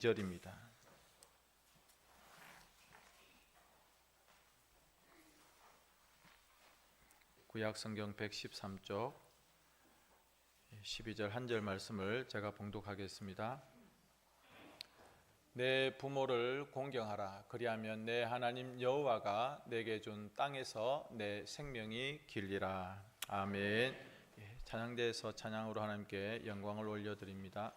2절입니다. 구약 성경 113쪽 12절 한 절 말씀을 제가 봉독하겠습니다. 내 부모를 공경하라 그리하면 내 하나님 여호와가 내게 준 땅에서 내 생명이 길리라. 아멘. 예, 찬양대에서 찬양으로 하나님께 영광을 올려 드립니다.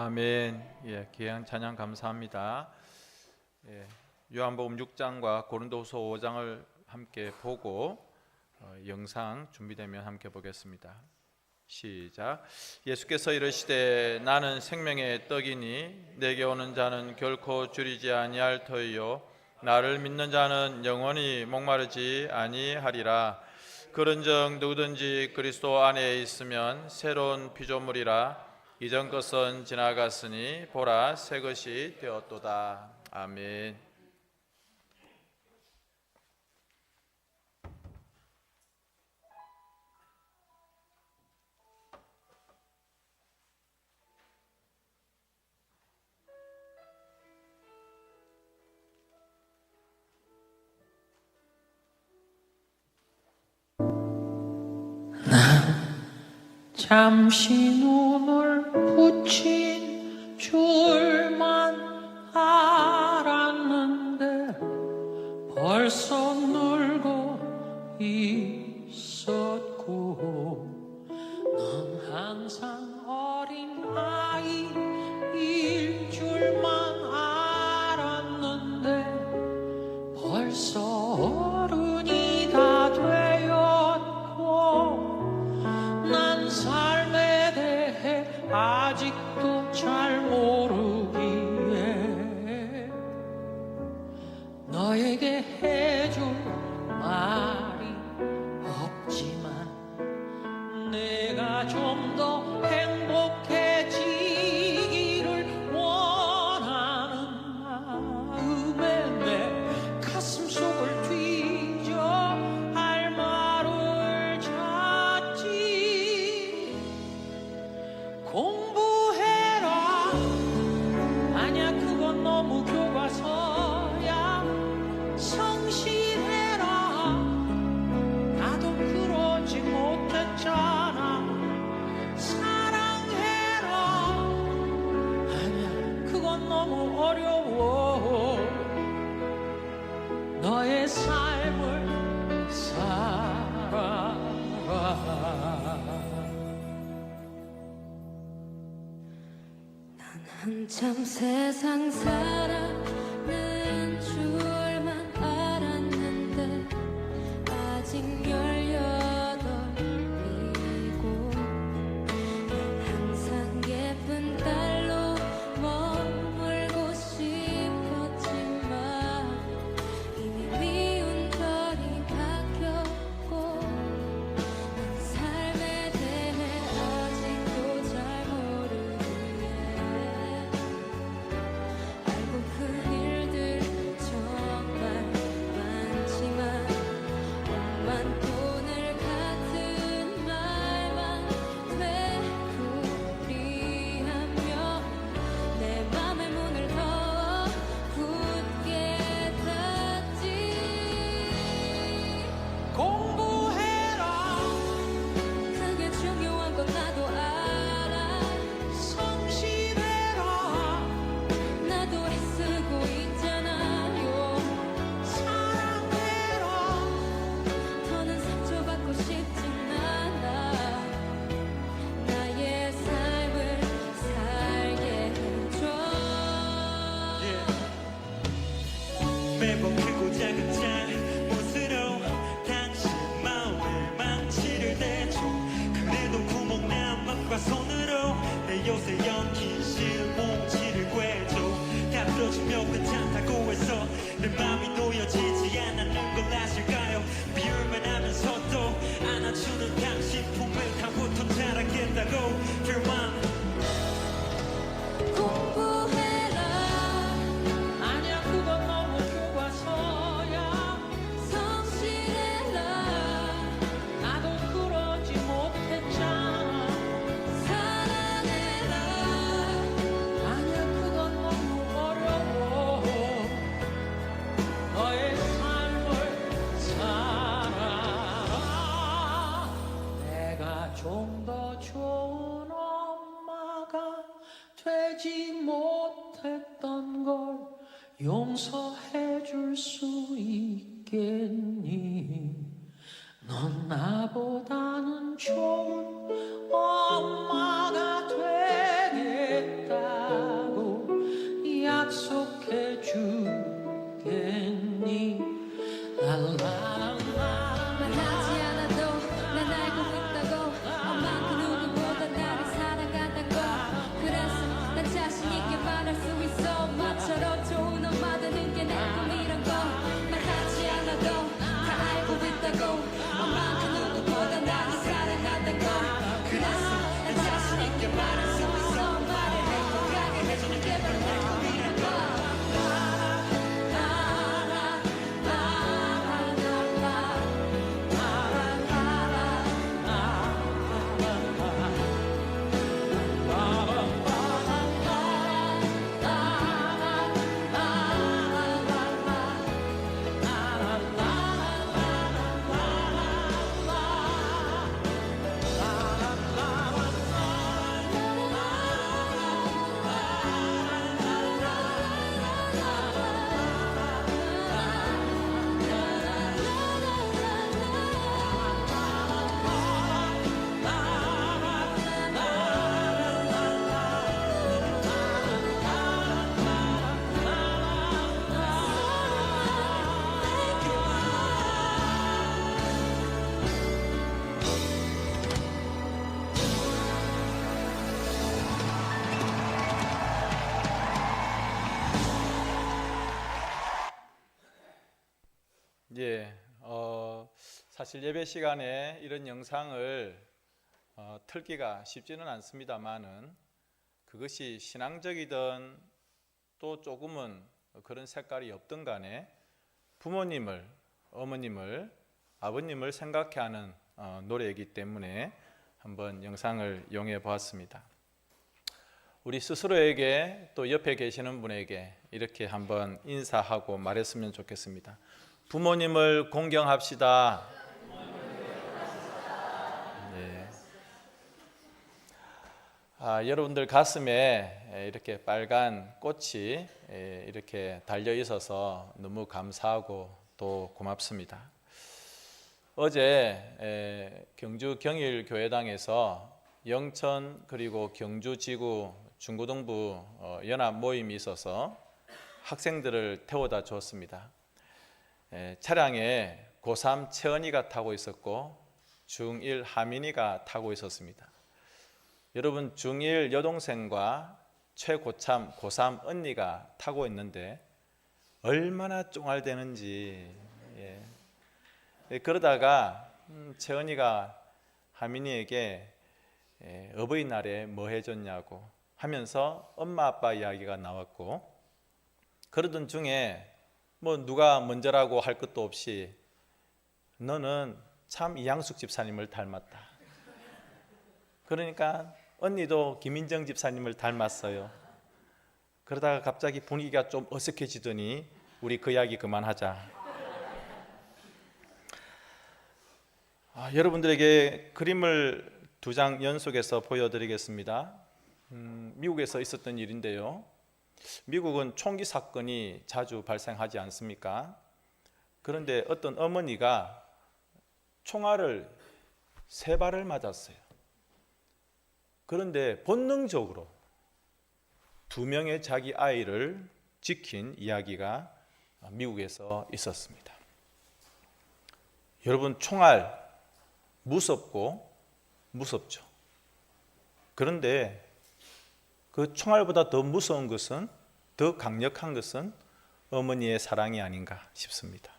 아멘. 예, 귀한 찬양 감사합니다. 예, 요한복음 6장과 고린도후서 5장을 함께 보고 어, 영상 준비되면 함께 보겠습니다. 시작. 예수께서 이르시되 나는 생명의 떡이니 내게 오는 자는 결코 줄이지 아니할 터이요 나를 믿는 자는 영원히 목마르지 아니하리라. 그런즉 누구든지 그리스도 안에 있으면 새로운 피조물이라 이전 것은 지나갔으니 보라 새 것이 되었도다. 아멘. 잠시 눈을 붙인 줄만 알았는데 벌써 놀고 있 참 세상 사람 요새 연기실 뭉치를 꿰도 다 풀어주며 괜찮다고 해서 내 맘이 놓여지지 않았는 걸 아실까요? 비울만 하면서 또 안아주는 당신 품을 다부터 자라겠다고. 용서해 줄 수 있겠니? 사실 예배 시간에 이런 영상을 어, 틀기가 쉽지는 않습니다만은 그것이 신앙적이든 또 조금은 그런 색깔이 없든 간에 부모님을 어머님을 아버님을 생각해 하는 어, 노래이기 때문에 한번 영상을 이용해 보았습니다. 우리 스스로에게 또 옆에 계시는 분에게 이렇게 한번 인사하고 말했으면 좋겠습니다. 부모님을 공경합시다. 아, 여러분들 가슴에 이렇게 빨간 꽃이 예, 이렇게 달려 있어서 너무 감사하고 또 고맙습니다. 어제 에, 경주 경일 교회당에서 영천 그리고 경주 지구 중고등부 어, 연합 모임이 있어서 학생들을 태워다. 에, 차량에 고3 채은이가 타고 있었고 중1 하민이가 타고 있었습니다. 여러분 중1 여동생과 최고참 고3 언니가 타고 있는데 얼마나 쫑알대는지 예. 예, 그러다가 음, 채은이가 하민이에게 예, 어버이날에 뭐 해줬냐고 하면서 엄마 아빠 이야기가 나왔고 그러던 중에 뭐 누가 먼저라고 할 것도 없이 너는 참 이양숙 집사님을 닮았다. 그러니까 언니도 김인정 집사님을 닮았어요. 그러다가 갑자기 분위기가 좀 어색해지더니 우리 그 이야기 그만하자. 아, 여러분들에게 그림을 두 장 연속해서 보여드리겠습니다. 음, 미국에서 있었던 일인데요. 미국은 총기 사건이 자주 발생하지 않습니까? 그런데 어떤 어머니가 총알을 세 발을 맞았어요. 그런데 본능적으로 두 명의 자기 아이를 지킨 이야기가 미국에서 있었습니다. 여러분 총알 무섭고 무섭죠. 그런데 그 총알보다 더 무서운 것은 더 강력한 것은 어머니의 사랑이 아닌가 싶습니다.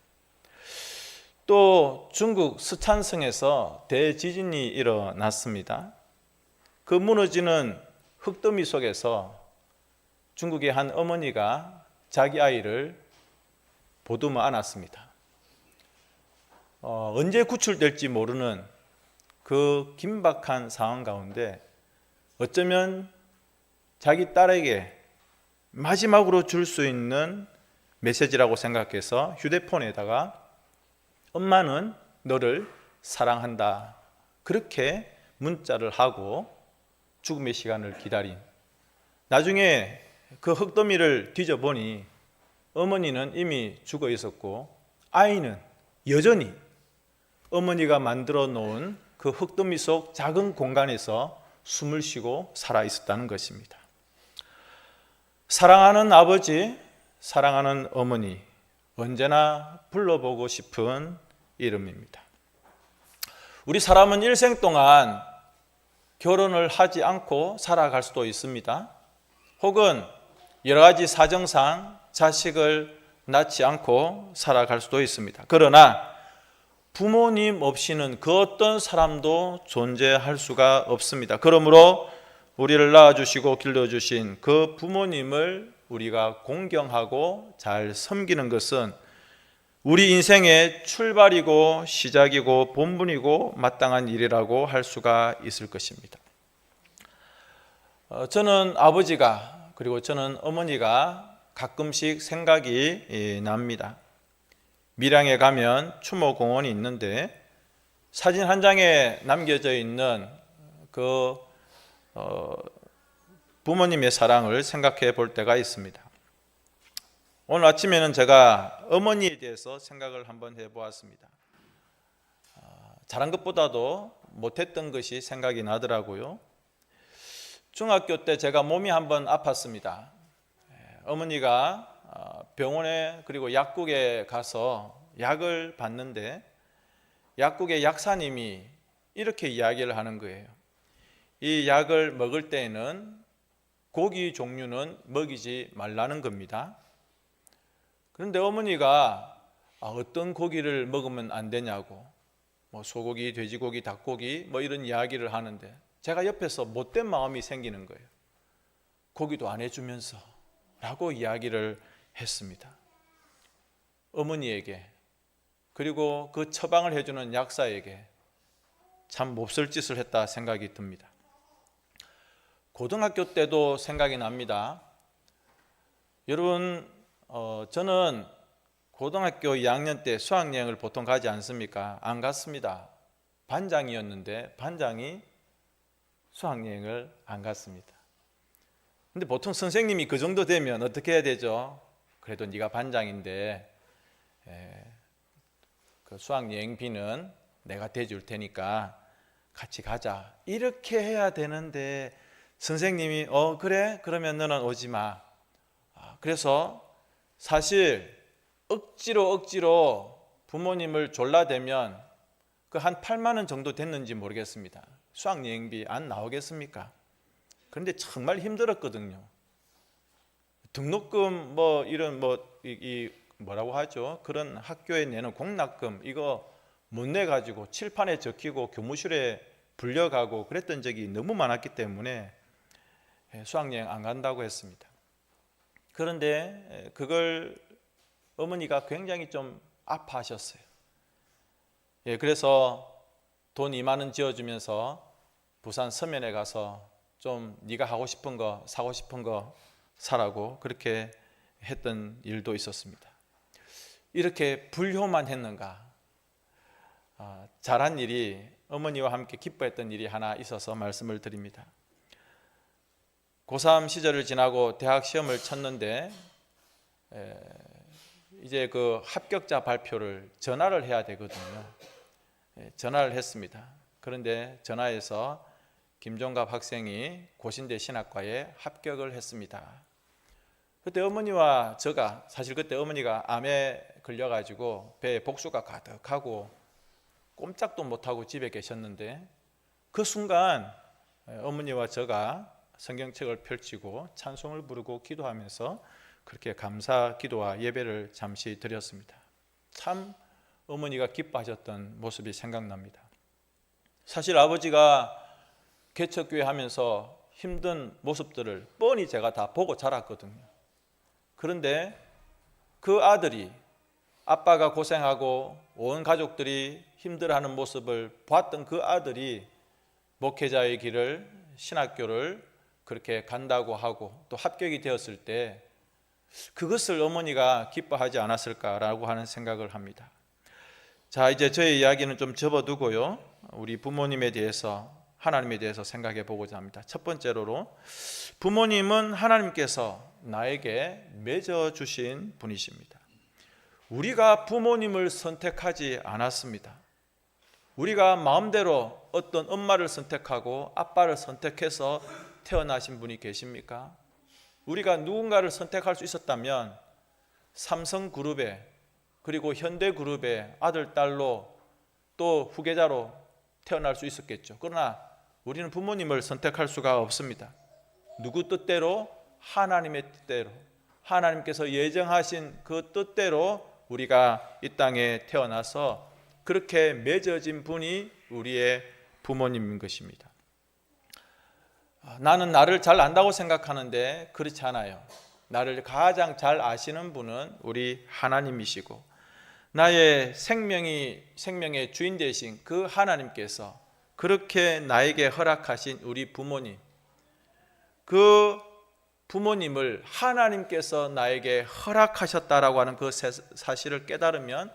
또 중국 스촨성에서 대지진이 일어났습니다. 그 무너지는 흙더미 속에서 중국의 한 어머니가 자기 아이를 보듬어 안았습니다. 어, 언제 구출될지 모르는 그 긴박한 상황 가운데 어쩌면 자기 딸에게 마지막으로 줄 수 있는 메시지라고 생각해서 휴대폰에다가 엄마는 너를 사랑한다. 그렇게 문자를 하고 죽음의 시간을 기다린. 나중에 그 흙더미를 뒤져보니 어머니는 이미 죽어 있었고 아이는 여전히 어머니가 만들어 놓은 그 흙더미 속 작은 공간에서 숨을 쉬고 살아 있었다는 것입니다. 사랑하는 아버지, 사랑하는 어머니, 언제나 불러보고 싶은 이름입니다. 우리 사람은 일생 동안 결혼을 하지 않고 살아갈 수도 있습니다. 혹은 여러 가지 사정상 자식을 낳지 않고 살아갈 수도 있습니다. 그러나 부모님 없이는 그 어떤 사람도 존재할 수가 없습니다. 그러므로 우리를 낳아주시고 길러주신 그 부모님을 우리가 공경하고 잘 섬기는 것은 우리 인생의 출발이고 시작이고 본분이고 마땅한 일이라고 할 수가 있을 것입니다. 어, 저는 아버지가 그리고 저는 어머니가 가끔씩 생각이 예, 납니다. 밀양에 가면 추모 공원이 있는데 사진 한 장에 남겨져 있는 그 어, 부모님의 사랑을 생각해 볼 때가 있습니다. 오늘 아침에는 제가 어머니에 대해서 생각을 한번 해보았습니다. 아, 잘한 것보다도 못했던 것이 생각이 나더라고요. 중학교 때 제가 몸이 한번 아팠습니다. 예, 어머니가 아, 병원에 그리고 약국에 가서 약을 받는데 약국의 약사님이 이렇게 이야기를 하는 거예요. 이 약을 먹을 때에는 고기 종류는 먹이지 말라는 겁니다. 그런데 어머니가 아, 어떤 고기를 먹으면 안 되냐고 뭐 소고기, 돼지고기, 닭고기 뭐 이런 이야기를 하는데 제가 옆에서 못된 마음이 생기는 거예요. 고기도 안 해주면서 라고 이야기를 했습니다. 어머니에게 그리고 그 처방을 해주는 약사에게 참 몹쓸 짓을 했다 생각이 듭니다. 고등학교 때도 생각이 납니다. 여러분, 어, 저는 고등학교 2학년 때 수학여행을 보통 가지 않습니까? 안 갔습니다. 반장이었는데 반장이 수학여행을 안 갔습니다. 근데 보통 선생님이 그 정도 되면 어떻게 해야 되죠? 그래도 네가 반장인데 에, 그 수학여행비는 내가 대줄 테니까 같이 가자. 이렇게 해야 되는데 선생님이 어 그래 그러면 너는 오지 마. 아, 그래서 사실 억지로 억지로 부모님을 졸라대면 그 한 8만 원 정도 됐는지 모르겠습니다. 수학 여행비 안 나오겠습니까? 그런데 정말 힘들었거든요. 등록금 뭐 이런 뭐 이 뭐라고 하죠? 그런 학교에 내는 공납금 이거 못 내 가지고 칠판에 적히고 교무실에 불려가고 그랬던 적이 너무 많았기 때문에 예, 수학여행 안 간다고 했습니다. 그런데 그걸 어머니가 굉장히 좀 아파하셨어요. 예, 그래서 돈 2만 원 지어주면서 부산 서면에 가서 좀 네가 하고 싶은 거 사고 싶은 거 사라고 그렇게 했던 일도 있었습니다. 이렇게 불효만 했는가? 아, 잘한 일이 어머니와 함께 기뻐했던 일이 하나 있어서 말씀을 드립니다. 고3 시절을 지나고 대학 시험을 쳤는데 에, 이제 그 합격자 발표를 전화를 해야 되거든요. 에, 전화를 했습니다. 그런데 전화해서 김종갑 학생이 고신대 신학과에 합격을 했습니다. 그때 어머니와 저가 사실 그때 어머니가 암에 걸려가지고 배에 복수가 가득하고 꼼짝도 못하고 집에 계셨는데 그 순간 어머니와 저가 성경책을 펼치고 찬송을 부르고 기도하면서 그렇게 감사 기도와 예배를 잠시 드렸습니다. 참 어머니가 기뻐하셨던 모습이 생각납니다. 사실 아버지가 개척교회 하면서 힘든 모습들을 뻔히 제가 다 보고 자랐거든요. 그런데 그 아들이 아빠가 고생하고 온 가족들이 힘들어하는 모습을 봤던 그 아들이 목회자의 길을 신학교를 그렇게 간다고 하고 또 합격이 되었을 때 그것을 어머니가 기뻐하지 않았을까라고 하는 생각을 합니다. 자, 이제 저의 이야기는 좀 접어두고요. 우리 부모님에 대해서 하나님에 대해서 생각해 보고자 합니다. 첫 번째로 부모님은 하나님께서 나에게 맺어 주신 분이십니다. 우리가 부모님을 선택하지 않았습니다. 우리가 마음대로 어떤 엄마를 선택하고 아빠를 선택해서 태어나신 분이 계십니까? 우리가 누군가를 선택할 수 있었다면 삼성그룹에 그리고 현대그룹의 아들, 딸로 또 후계자로 태어날 수 있었겠죠. 그러나 우리는 부모님을 선택할 수가 없습니다. 누구 뜻대로? 하나님의 뜻대로. 하나님께서 예정하신 그 뜻대로 우리가 이 땅에 태어나서 그렇게 맺어진 분이 우리의 부모님인 것입니다. 아, 나는 나를 잘 안다고 생각하는데 그렇지 않아요. 나를 가장 잘 아시는 분은 우리 하나님이시고 나의 생명이 생명의 주인 되신 그 하나님께서 그렇게 나에게 허락하신 우리 부모님 그 부모님을 하나님께서 나에게 허락하셨다라고 하는 그 사실을 깨달으면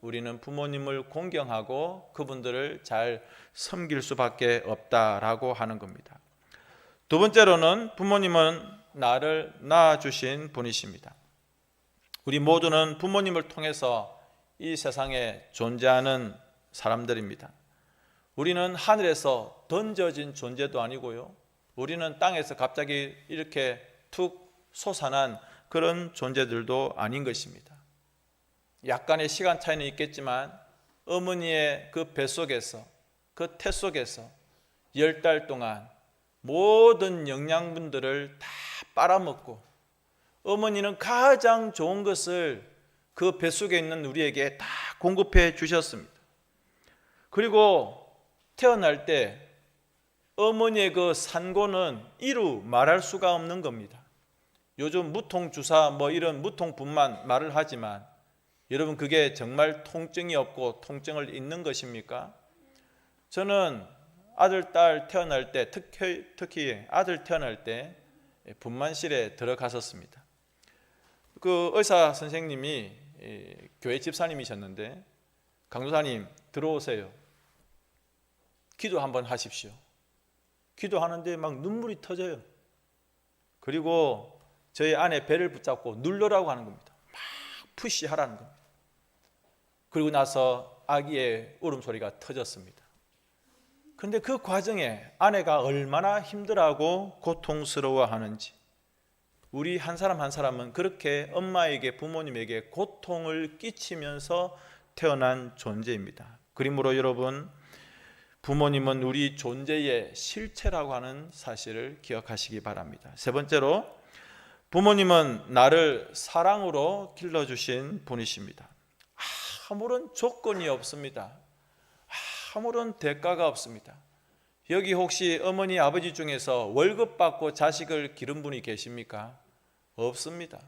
우리는 부모님을 공경하고 그분들을 잘 섬길 수밖에 없다라고 하는 겁니다. 두 번째로는 부모님은 나를 낳아주신 분이십니다. 우리 모두는 부모님을 통해서 이 세상에 존재하는 사람들입니다. 우리는 하늘에서 던져진 존재도 아니고요. 우리는 땅에서 갑자기 이렇게 툭 솟아난 그런 존재들도 아닌 것입니다. 약간의 시간 차이는 있겠지만 어머니의 그 뱃속에서 그 태 속에서 열 달 동안 모든 영양분들을 다 빨아먹고 어머니는 가장 좋은 것을 그 뱃속에 있는 우리에게 다 공급해 주셨습니다. 그리고 태어날 때 어머니의 그 산고는 이루 말할 수가 없는 겁니다. 요즘 무통 주사 뭐 이런 무통분만 말을 하지만 여러분 그게 정말 통증이 없고 통증을 잊는 것입니까? 저는 아들 딸 태어날 때 특히 특히 아들 태어날 때 분만실에 들어갔었습니다. 그 의사 선생님이 이, 교회 집사님이셨는데 강도사님 들어오세요. 기도 한번 하십시오. 기도하는데 막 눈물이 터져요. 그리고 저희 아내 배를 붙잡고 눌러라고 하는 겁니다. 막 푸시하라는 겁니다. 그리고 나서 아기의 울음소리가 터졌습니다. 근데 그 과정에 아내가 얼마나 힘들어하고 고통스러워하는지 우리 한 사람 한 사람은 그렇게 엄마에게 부모님에게 고통을 끼치면서 태어난 존재입니다. 그러므로 여러분 부모님은 우리 존재의 실체라고 하는 사실을 기억하시기 바랍니다. 세 번째로 부모님은 나를 사랑으로 길러주신 분이십니다. 아무런 조건이 없습니다. 아무런 대가가 없습니다. 여기 혹시 어머니 아버지 중에서 월급 받고 자식을 기른 분이 계십니까? 없습니다.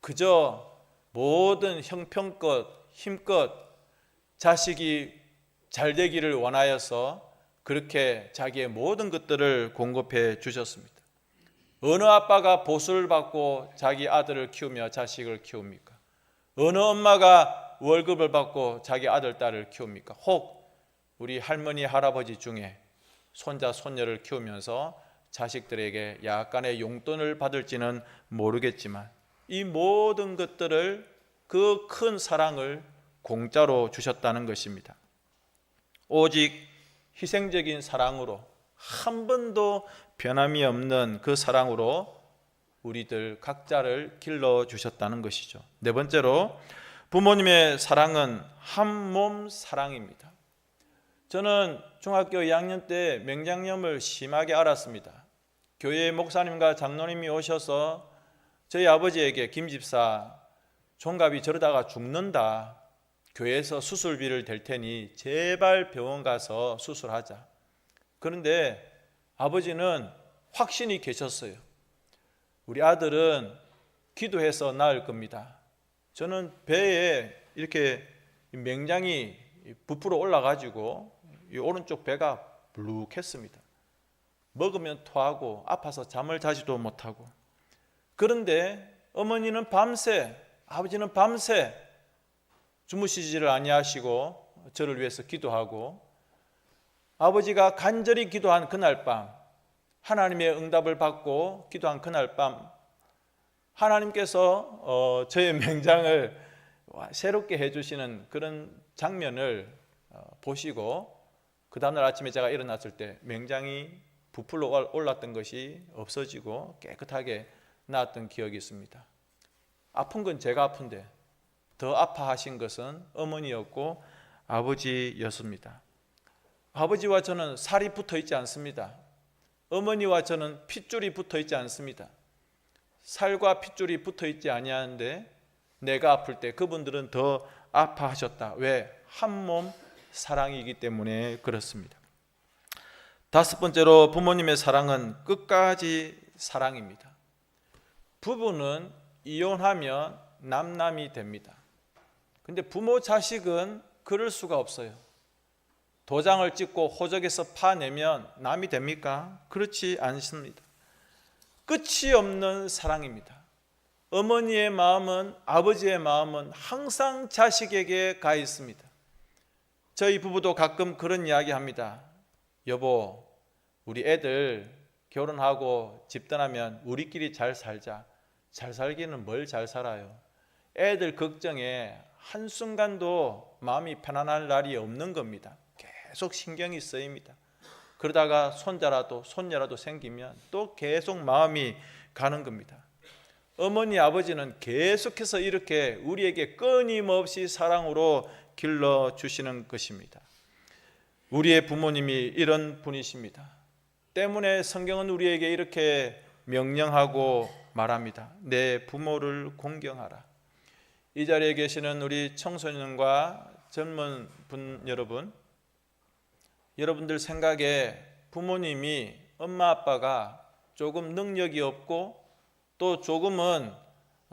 그저 모든 형편껏 힘껏 자식이 잘 되기를 원하여서 그렇게 자기의 모든 것들을 공급해 주셨습니다. 어느 아빠가 보수를 받고 자기 아들을 키우며 자식을 키웁니까? 어느 엄마가 월급을 받고 자기 아들 딸을 키웁니까? 혹 우리 할머니 할아버지 중에 손자 손녀를 키우면서 자식들에게 약간의 용돈을 받을지는 모르겠지만 이 모든 것들을 그 큰 사랑을 공짜로 주셨다는 것입니다. 오직 희생적인 사랑으로 한 번도 변함이 없는 그 사랑으로 우리들 각자를 길러 주셨다는 것이죠. 네 번째로 부모님의 사랑은 한 몸 사랑입니다. 저는 중학교 2학년 때 맹장염을 심하게 앓았습니다. 교회 목사님과 장로님이 오셔서 저희 아버지에게 김 집사 종갑이 저러다가 죽는다. 교회에서 수술비를 댈 테니 제발 병원 가서 수술하자. 그런데 아버지는 확신이 계셨어요. 우리 아들은 기도해서 나을 겁니다. 저는 배에 이렇게 맹장이 부풀어 올라가지고 이 오른쪽 배가 불룩했습니다. 먹으면 토하고 아파서 잠을 자지도 못하고 그런데 어머니는 밤새 아버지는 밤새 주무시지를 아니하시고 저를 위해서 기도하고 아버지가 간절히 기도한 그날 밤 하나님의 응답을 받고 기도한 그날 밤 하나님께서 어, 저의 맹장을 새롭게 해주시는 그런 장면을 어, 보시고 그 다음날 아침에 제가 일어났을 때 맹장이 부풀러 올랐던 것이 없어지고 깨끗하게 나았던 기억이 있습니다. 아픈 건 제가 아픈데 더 아파하신 것은 어머니였고 아버지였습니다. 아버지와 저는 살이 붙어 있지 않습니다. 어머니와 저는 핏줄이 붙어 있지 않습니다. 살과 핏줄이 붙어 있지 아니하는데 내가 아플 때 그분들은 더 아파하셨다. 왜? 한 몸 사랑이기 때문에 그렇습니다. 다섯 번째로 부모님의 사랑은 끝까지 사랑입니다. 부부는 이혼하면 남남이 됩니다. 근데 부모 자식은 그럴 수가 없어요. 도장을 찍고 호적에서 파내면 남이 됩니까? 그렇지 않습니다. 끝이 없는 사랑입니다. 어머니의 마음은 아버지의 마음은 항상 자식에게 가 있습니다. 저희 부부도 가끔 그런 이야기 합니다. 여보, 우리 애들 결혼하고 집 떠나면 우리끼리 잘 살자. 잘 살기는 뭘 잘 살아요. 애들 걱정에 한순간도 마음이 편안할 날이 없는 겁니다. 계속 신경이 쓰입니다. 그러다가 손자라도 손녀라도 생기면 또 계속 마음이 가는 겁니다. 어머니 아버지는 계속해서 이렇게 우리에게 끊임없이 사랑으로 길러 주시는 것입니다. 우리의 부모님이 이런 분이십니다. 때문에 성경은 우리에게 이렇게 명령하고 말합니다. 내 부모를 공경하라. 이 자리에 계시는 우리 청소년과 젊은 분 여러분, 여러분들 생각에 부모님이 엄마 아빠가 조금 능력이 없고 또 조금은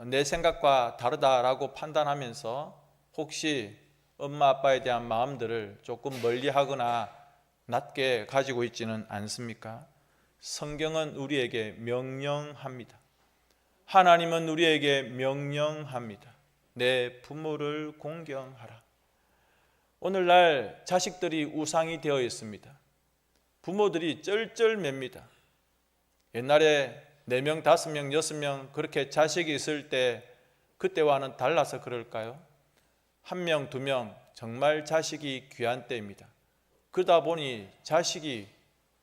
내 생각과 다르다라고 판단하면서 혹시 엄마 아빠에 대한 마음들을 조금 멀리 하거나 낮게 가지고 있지는 않습니까? 성경은 우리에게 명령합니다. 하나님은 우리에게 명령합니다. 내 부모를 공경하라. 오늘날 자식들이 우상이 되어 있습니다. 부모들이 쩔쩔맵니다. 옛날에 4명, 5명, 6명 그렇게 자식이 있을 때 그때와는 달라서 그럴까요? 한 명, 두 명 정말 자식이 귀한 때입니다. 그러다 보니 자식이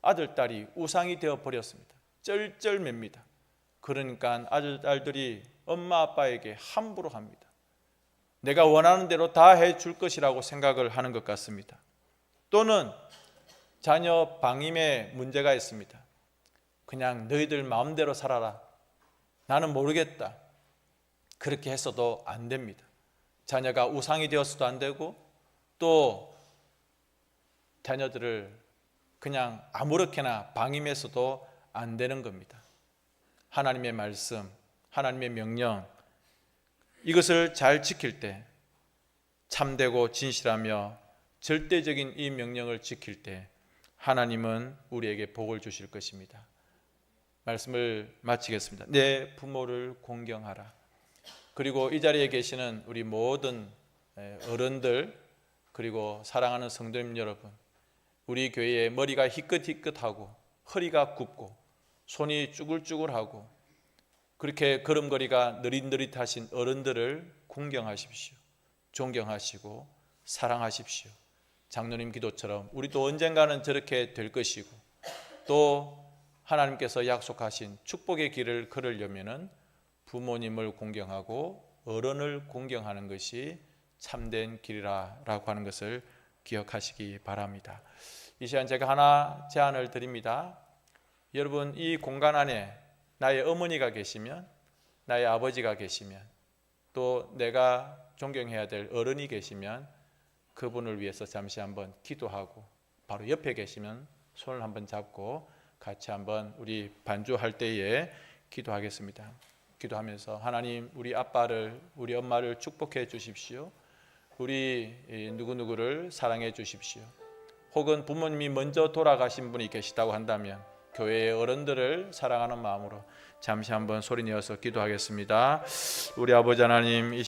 아들, 딸이 우상이 되어 버렸습니다. 쩔쩔맵니다. 그러니까 아들, 딸들이 엄마, 아빠에게 함부로 합니다. 내가 원하는 대로 다 해줄 것이라고 생각을 하는 것 같습니다. 또는 자녀 방임에 문제가 있습니다. 그냥 너희들 마음대로 살아라. 나는 모르겠다. 그렇게 했어도 안 됩니다. 자녀가 우상이 되었어도 안 되고 또 자녀들을 그냥 아무렇게나 방임해서도 안 되는 겁니다. 하나님의 말씀, 하나님의 명령 이것을 잘 지킬 때 참되고 진실하며 절대적인 이 명령을 지킬 때 하나님은 우리에게 복을 주실 것입니다. 말씀을 마치겠습니다. 내 부모를 공경하라. 그리고 이 자리에 계시는 우리 모든 어른들 그리고 사랑하는 성도님 여러분, 우리 교회에 머리가 희끗희끗하고 허리가 굽고 손이 쭈글쭈글하고 그렇게 걸음걸이가 느릿느릿하신 어른들을 공경하십시오. 존경하시고 사랑하십시오. 장로님 기도처럼 우리도 언젠가는 저렇게 될 것이고 또 하나님께서 약속하신 축복의 길을 걸으려면은 부모님을 공경하고 어른을 공경하는 것이 참된 길이라라고 하는 것을 기억하시기 바랍니다. 이 시간 제가 하나 제안을 드립니다. 여러분 이 공간 안에 나의 어머니가 계시면 나의 아버지가 계시면 또 내가 존경해야 될 어른이 계시면 그분을 위해서 잠시 한번 기도하고 바로 옆에 계시면 손을 한번 잡고 같이 한번 우리 반주할 때에 기도하겠습니다. 기도하면서 하나님 우리 아빠를 우리 엄마를 축복해 주십시오. 우리 누구누구를 사랑해 주십시오. 혹은 부모님이 먼저 돌아가신 분이 계시다고 한다면 교회의 어른들을 사랑하는 마음으로 잠시 한번 소리 내어서 기도하겠습니다. 우리 아버지 하나님 이